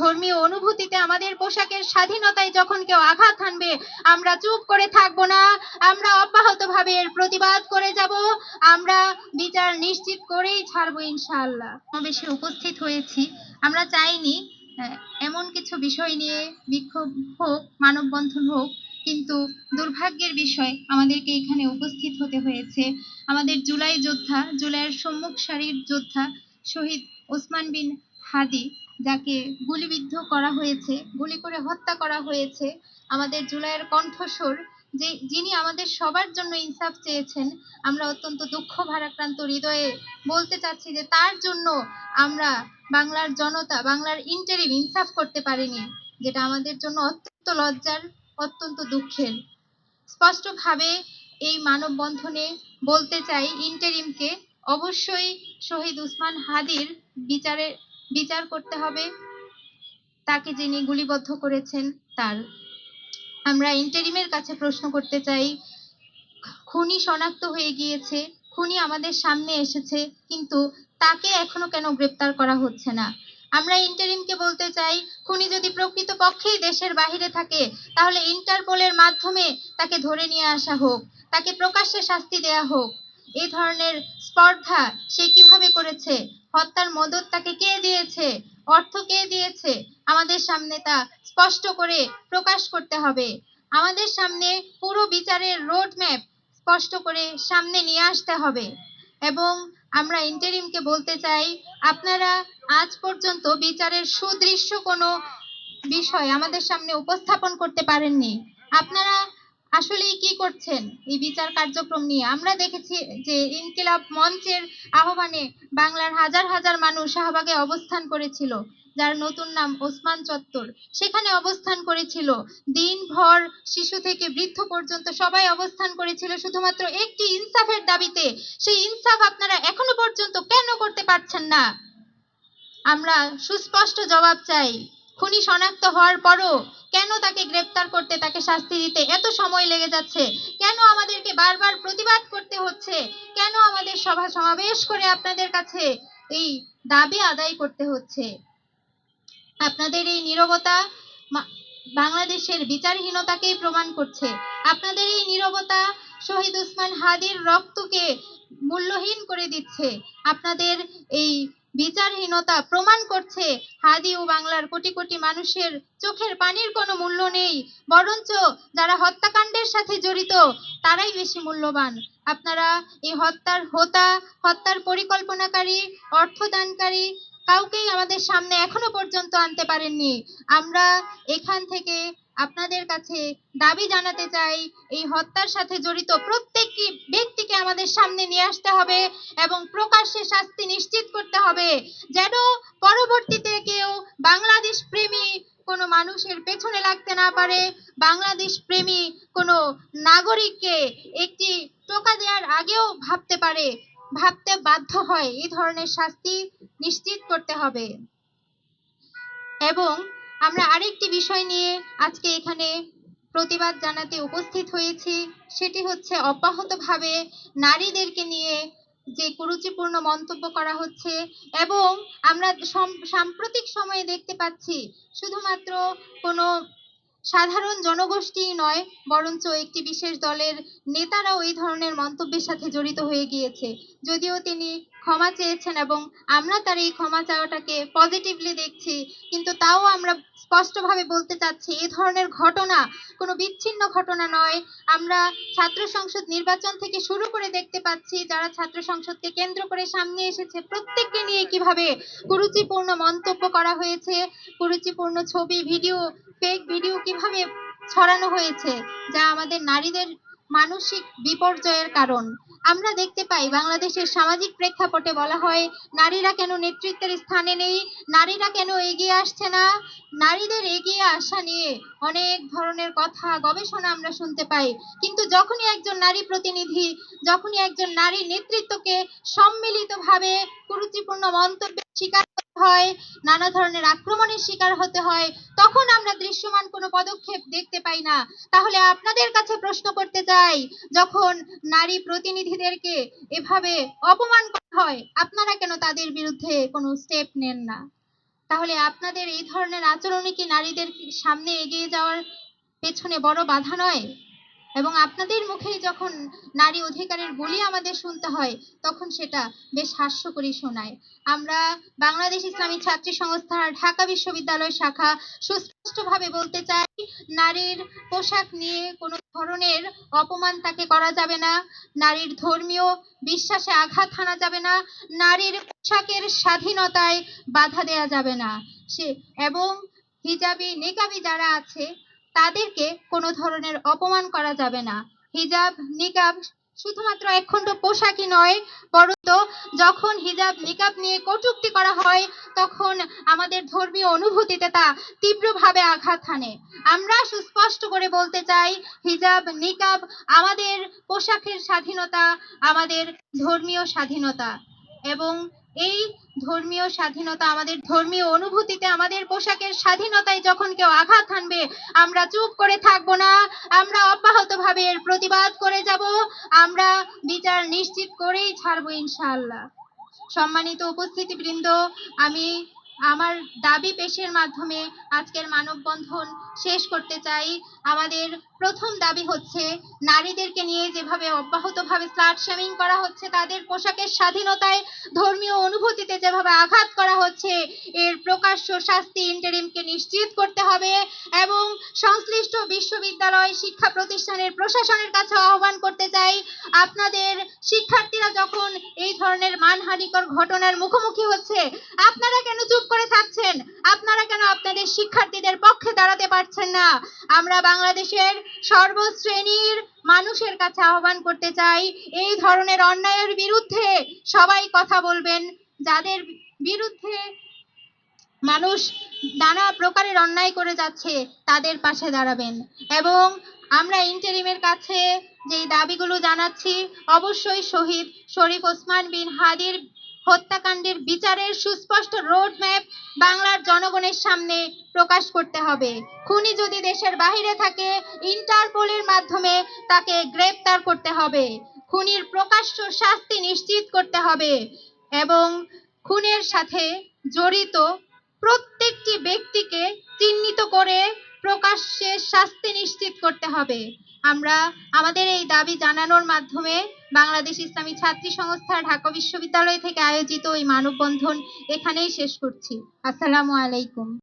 ধর্মীয় অনুভূতিতে আমাদের পোশাকের স্বাধীনতায় যখন কেউ আঘাত হানবে, আমরা চুপ করে থাকব না, আমরা অব্যাহতভাবে এর প্রতিবাদ করে যাব, আমরা বিচার নিশ্চিত করেই ছাড়বো ইনশাআল্লাহ। সমাবেশে উপস্থিত হয়েছি। আমরা চাইনি এমন কিছু বিষয় নিয়ে বিক্ষোভ হোক, মানববন্ধন হোক, কিন্তু দুর্ভাগ্যের বিষয় আমাদেরকে এখানে উপস্থিত হতে হয়েছে। আমাদের জুলাই যোদ্ধা, জুলাইয়ের সম্মুখ সারির যোদ্ধা শহীদ ওসমান বিন হাদি যাকে গুলিবিদ্ধ করা হয়েছে, গুলি করে হত্যা করা হয়েছে আমাদের জুলাইয়ের কণ্ঠস্বর, যে যিনি আমাদের সবার জন্য ইনসাফ চেয়েছেন, আমরা অত্যন্ত দুঃখ ভারাক্রান্ত হৃদয়ে বলতে চাচ্ছি যে তার জন্য আমরা বাংলার জনতা, বাংলার ইন্টারিম ইনসাফ করতে পারিনি, যেটা আমাদের জন্য অত্যন্ত লজ্জার, অত্যন্ত দুঃখের। স্পষ্টভাবে এই মানববন্ধনে বলতে চাই ইন্টারিমকে অবশ্যই শহীদ উসমান হাদির বিচারে বিচার করতে হবে। তাকে যিনি গুলিবদ্ধ করেছেন, তার। আমরা ইন্টারিমের কাছে প্রশ্ন করতে চাই, খুনি শনাক্ত হয়ে গিয়েছে, খুনি আমাদের সামনে এসেছে, কিন্তু তাকে এখনও কেন গ্রেপ্তার করা হচ্ছে না? আমরা ইন্টারিমকে বলতে চাই, খুনি যদি প্রকৃত পক্ষেই দেশের বাহিরে থাকে, তাহলে ইন্টারপোলের মাধ্যমে তাকে ধরে নিয়ে আসা হোক, তাকে প্রকাশ্যে শাস্তি দেয়া হোক। এই ধরনের স্পর্ধা সে কীভাবে করেছে? হত্যার মদত তাকে কে দিয়েছে? অর্থ কে দিয়েছে? আমাদের সামনে তা স্পষ্ট করে প্রকাশ করতে হবে। আমাদের সামনে পুরো বিচারের রোড ম্যাপ স্পষ্ট করে সামনে নিয়ে আসতে হবে। এবং আমরা ইন্টারিমকে বলতে চাই, আপনারা আজ পর্যন্ত বিচারের সুদৃশ্য কোনো বিষয় আমাদের সামনে উপস্থাপন করতে পারেননি। আপনারা আসলেই কি করছেন? এই বিচার কার্যক্রম নিয়ে আমরা দেখেছি যে ইনকিলাব মঞ্চের আহ্বানে বাংলার হাজার হাজার মানুষ শাহবাগে অবস্থান করেছিল, যার নতুন নাম ওসমান চত্বর। সেখানে অবস্থান করেছিল। দিনভর শিশু থেকে বৃদ্ধ পর্যন্ত সবাই অবস্থান করেছিল, শুধুমাত্র একটি ইনসাফের দাবিতে। সেই ইনসাফ আপনারা এখনও পর্যন্ত কেন করতে পারছেন না? আমরা সুস্পষ্ট জবাব চাই। খুনি শনাক্ত হওয়ার পরও কেন তাকে গ্রেপ্তার করতে, তাকে শাস্তি দিতে এত সময় লেগে যাচ্ছে? কেন আমাদেরকে বারবার প্রতিবাদ করতে হচ্ছে? কেন আমাদের সভা সমাবেশ করে আপনাদের কাছে এই দাবি আদায় করতে হচ্ছে? আপনাদের এই নীরবতা বাংলাদেশের বিচারহীনতাকেই প্রমাণ করছে। আপনাদের এই নীরবতা শহীদ উসমান হাদির রক্তকে মূল্যহীন করে দিচ্ছে। আপনাদের এই বিচারহীনতা প্রমাণ করছে। হাদি ও বাংলার কোটি কোটি মানুষের চোখের পানির কোনো মূল্য নেই। বরঞ্চ যারা হত্যাকাণ্ডের সাথে জড়িত, তারাই বেশি মূল্যবান। আপনারা এই হত্যার হোতা, হত্যার পরিকল্পনাকারী, অর্থদানকারী কাউকেই আমাদের সামনে এখনও পর্যন্ত আনতে পারেননি। আমরা এখান থেকে আপনাদের কাছে দাবি জানাতে চাই, এই হত্যার সাথে জড়িত প্রত্যেকটি ব্যক্তিকে আমাদের সামনে নিয়ে আসতে হবে এবং প্রকাশ্যে শাস্তি নিশ্চিত করতে হবে যেন পরবর্তীতে কেউ বাংলাদেশ প্রেমী কোনো মানুষের পেছনে লাগতে না পারে। বাংলাদেশ প্রেমী কোনো নাগরিককে একটি টোকা দেওয়ার আগেও ভাবতে পারে, ভাবতে বাধ্য হয়। এই ধরনের শাস্তি নিশ্চিত করতে হবে। এবং আমরা আরেকটি বিষয় নিয়ে আজকে এখানে প্রতিবাদ জানাতে উপস্থিত হয়েছি। সেটি হচ্ছে অব্যাহতভাবে নারীদেরকে নিয়ে যে কুরুচিপূর্ণ মন্তব্য করা হচ্ছে এবং আমরা সাম্প্রতিক সময়ে দেখতে পাচ্ছি, শুধুমাত্র কোনো সাধারণ জনগোষ্ঠী নয়, বরঞ্চ একটি বিশেষ দলের নেতারাও এই ধরনের মন্তব্যের সাথে জড়িত হয়ে গিয়েছে। যদিও তিনি ক্ষমা চেয়েছেন এবং আমরা তার এই ক্ষমা চাওয়াটাকে পজিটিভলি দেখছি, কিন্তু তাও আমরা স্পষ্টভাবে বলতে চাচ্ছি এই ধরনের ঘটনা কোনো বিচ্ছিন্ন ঘটনা নয়। আমরা ছাত্র সংসদ নির্বাচন থেকে শুরু করে দেখতে পাচ্ছি, যারা ছাত্র সংসদকে কেন্দ্র করে সামনে এসেছে, প্রত্যেককে নিয়ে কীভাবে কুরুচিপূর্ণ মন্তব্য করা হয়েছে, কুরুচিপূর্ণ ছবি, ভিডিও ফেক ভিডিও কীভাবে ছড়ানো হয়েছে, যা আমাদের নারীদের মানসিক বিপর্যয়ের কারণ। আমরা দেখতে পাই, বাংলাদেশের সামাজিক প্রেক্ষাপটে বলা হয়, নারীরা কেন নেতৃত্বের স্থানে নেই, নারীরা কেন এগিয়ে আসছে না? নারীদের এগিয়ে আসা নিয়ে অনেক ধরনের কথা, গবেষণা আমরা শুনতে পাই। কিন্তু যখনই একজন নারী প্রতিনিধি, যখনই একজন নারী নেতৃত্বকে সম্মিলিতভাবে কুরুচিপূর্ণ মন্তব্যের হতে হয়, নানা ধরনের আক্রমণের শিকার হতে হয়, তখন আমরা দৃশ্যমান কোনো পদক্ষেপ দেখতে পাই না। তাহলে আপনাদের কাছে প্রশ্ন করতে চাই, যখন নারী প্রতিনিধিদেরকে এভাবে অপমান করা হয়, আপনারা কেন তাদের বিরুদ্ধে কোনো স্টেপ নেন না? তাহলে আপনাদের এই ধরনের আচরণই কি নারীদের সামনে এগিয়ে যাওয়ার পেছনে বড় বাধা নয়? এবং আপনাদের মুখেই যখন নারী অধিকারের বলি আমাদের শুনতে হয়, তখন সেটা বেশ হাস্যকরী শোনায়। আমরা বাংলাদেশ ইসলামী ছাত্রী সংস্থার ঢাকা বিশ্ববিদ্যালয় শাখা সুস্পষ্টভাবে বলতে চাই, নারীর পোশাক নিয়ে কোনো ধরনের অপমান তাকে করা যাবে না, নারীর ধর্মীয় বিশ্বাসে আঘাত হানা যাবে না, নারীর পোশাকের স্বাধীনতায় বাধা দেয়া যাবে না। সে এবং হিজাবি, নিকাবি যারা আছে তাদেরকে কোনো ধরনের অপমান করা যাবে না। হিজাব, নিকাব শুধুমাত্র একখণ্ড পোশাকই নয় বরঞ্চ যখন হিজাব, নিকাব নিয়ে কটুক্তি করা হয়, তখন আমাদের ধর্মীয় অনুভূতিতে তা তীব্রভাবে আঘাত হানে। আমরা সুস্পষ্ট করে বলতে চাই, হিজাব, নিকাব আমাদের পোশাকের স্বাধীনতা, আমাদের ধর্মীয় স্বাধীনতা এবং এই ধর্মীয় স্বাধীনতা আমাদের ধর্মীয় অনুভূতিতে আমাদের পোশাকের স্বাধীনতায় যখন কেউ আঘাত হানবে, আমরা চুপ করে থাকব না, আমরা অব্যাহতভাবে এর প্রতিবাদ করে যাব, আমরা বিচার নিশ্চিত করেই ছাড়বো ইনশাল্লাহ সম্মানিত উপস্থিতিবৃন্দ, আমি আমার দাবি পেশের মাধ্যমে আজকের মানববন্ধন শেষ করতে চাই। আমাদের প্রথম দাবি হচ্ছে, নারীদেরকে নিয়ে যেভাবে অব্যাহতভাবে স্লাট শেমিং করা হচ্ছে, তাদের পোশাকের স্বাধীনতায় ধর্মীয় অনুভূতিতে যেভাবে আঘাত করা হচ্ছে, এর প্রকাশ্য শাস্তি ইন্টারিমকে নিশ্চিত করতে হবে এবং সংশ্লিষ্ট বিশ্ববিদ্যালয় শিক্ষা প্রতিষ্ঠানের প্রশাসনের কাছে আহ্বান করতে চাই। আপনাদের শিক্ষার্থীরা যখন এই ধরনের মানহানিকর ঘটনার মুখোমুখি হচ্ছে, আপনারা কেন চুপ করে থাকছেন, আপনারা কেন আপনাদের শিক্ষার্থীদের পক্ষে দাঁড়াতে পারছেন না? আমরা বাংলাদেশের সর্বশ্রেণীর মানুষের কাছে আহ্বান করতে চাই, এই ধরনের অন্যায়ের বিরুদ্ধে সবাই কথা বলবেন। যাদের বিরুদ্ধে মানুষ নানা প্রকারের অন্যায় করে যাচ্ছে, তাদের পাশে দাঁড়াবেন। এবং আমরা ইন্টারিমের কাছে যেই দাবিগুলো জানাচ্ছি, অবশ্যই শহীদ শরীফ ওসমান বিন হাদির হত্যাকাণ্ডের বিচারের সুস্পষ্ট রোড ম্যাপ বাংলার জনগণের সামনে প্রকাশ করতে হবে। খুনি যদি দেশের বাইরে থাকে, ইন্টারপোলের মাধ্যমে তাকে গ্রেপ্তার করতে হবে। খুনির প্রকাশ্য শাস্তি নিশ্চিত করতে হবে এবং খুনের সাথে জড়িত প্রত্যেকটি ব্যক্তিকে চিহ্নিত করে প্রকাশ্যে শাস্তি নিশ্চিত করতে হবে। আমরা আমাদের এই দাবি জানানোর মাধ্যমে বাংলাদেশ ইসলামী ছাত্রী সংস্থা ঢাকা বিশ্ববিদ্যালয় থেকে আয়োজিত এই মানববন্ধন এখানেই শেষ করছি। আসসালামু আলাইকুম।